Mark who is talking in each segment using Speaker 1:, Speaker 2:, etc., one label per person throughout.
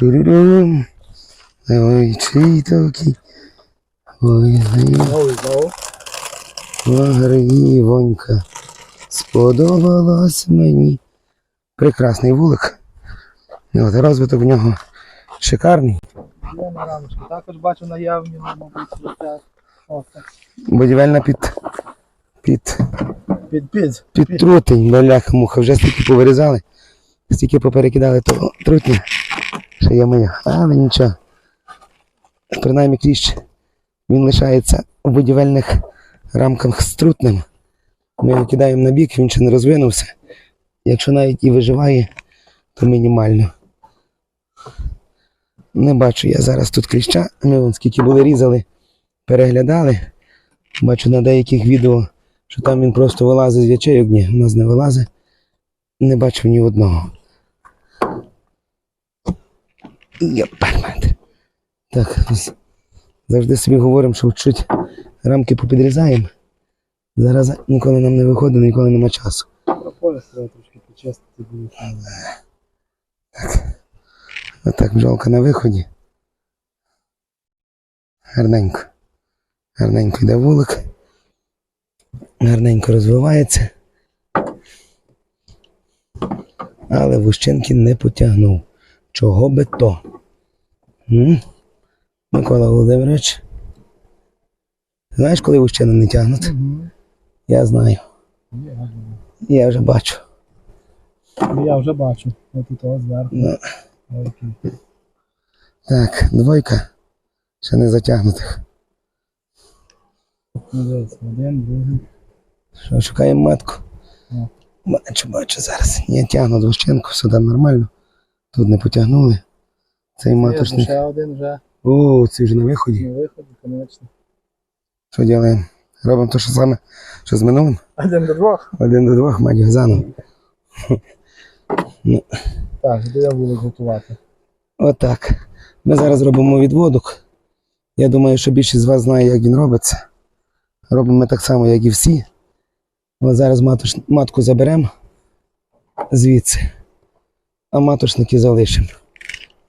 Speaker 1: Турурум. Ой, чий такий. Вагрівонька. Сподобалась мені. Прекрасний вулик. Ну, От, розвиток в нього шикарний.
Speaker 2: Є на рамочку. Також бачу наявні, ну, мабуть.
Speaker 1: Будівельна під. Під.
Speaker 2: Під під.
Speaker 1: Під трутень, бляха муха. Вже стільки повирізали, стільки поперекидали того трутня, що я моя. Але нічого. Принаймні кліщ він лишається у будівельних рамках з трутнем. Ми його кидаємо на бік, він ще не розвинувся. Якщо навіть і виживає, то мінімально. Не бачу я зараз тут кліща. Ми вон скільки були різали, переглядали. Бачу на деяких відео, що там він просто вилазить з ячейок. Ні, у нас не вилазить. Не бачив ні одного. Єпармет. Так, завжди собі говоримо, що чуть рамки попідрізаємо. Зараз ніколи нам не виходить, ніколи нема часу.
Speaker 2: Прополіс треба трошки почистити буде.
Speaker 1: Отак бджолка на виході. Гарненько. Гарненько йде вулик. Гарненько розвивається. Але Вущенки не потягнув. Чого би то? М? Микола Володимирович. Знаєш, коли вущени не тягнуть? Я знаю. Я вже бачу.
Speaker 2: Я вже бачу. Ось тут ось зверху.
Speaker 1: Ну, так, двойка. Ще не затягнутих.
Speaker 2: Ну, дивіться, один, другий.
Speaker 1: Що, шукаємо матку?
Speaker 2: Ну.
Speaker 1: Бачу, бачу зараз. Ні, тягну двущенку, все там нормально. Тут не потягнули. Цей маточник.
Speaker 2: Ще один вже
Speaker 1: О, цей вже на виході.
Speaker 2: на виході, конечно.
Speaker 1: Що робимо? Робимо те, що саме, що з минулим.
Speaker 2: Один до двох.
Speaker 1: Один до двох, мать газану.
Speaker 2: Так, де я буду готувати.
Speaker 1: Отак. Ми зараз робимо відводок. Я думаю, що більшість з вас знає, як він робиться. Робимо ми так само, як і всі. От зараз матку заберемо звідси, а маточники залишимо.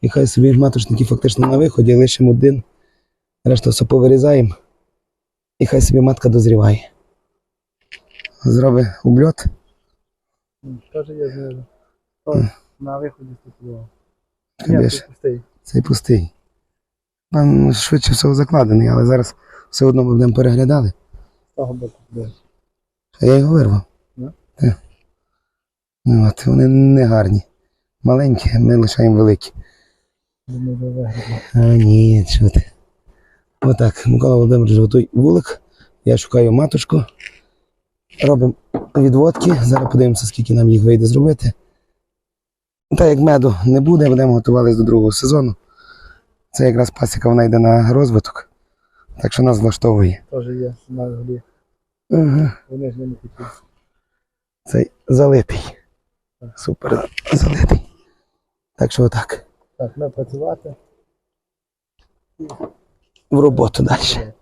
Speaker 1: І хай собі маточники фактично на виході, лишимо один, решту все повирізаємо. І хай собі матка дозріває. Зроби убльот.
Speaker 2: Теж є знизу. О, на виході
Speaker 1: Кабеш.
Speaker 2: тут пустий.
Speaker 1: Цей пустий. Ну, швидше всього закладений, але зараз все одно ми будемо переглядали.
Speaker 2: З того боку буде.
Speaker 1: А я його вирвав.
Speaker 2: Да?
Speaker 1: Так. Ну, от, вони не гарні. Маленькі, ми лишаємо великі. А ні, що ти. Отак, Микола Володимирович готує вулик. Я шукаю маточку. Робимо відводки. Зараз подивимося, скільки нам їх вийде зробити. Та як меду не буде, будемо готуватися до другого сезону. Це якраз пасіка вона йде на розвиток. Так що нас влаштовує.
Speaker 2: Теж є на голі.
Speaker 1: Ага.
Speaker 2: Вони ж не хотіли.
Speaker 1: Цей залитий. Супер залитий. Так що отак.
Speaker 2: Так, ми працювати.
Speaker 1: В роботу далі.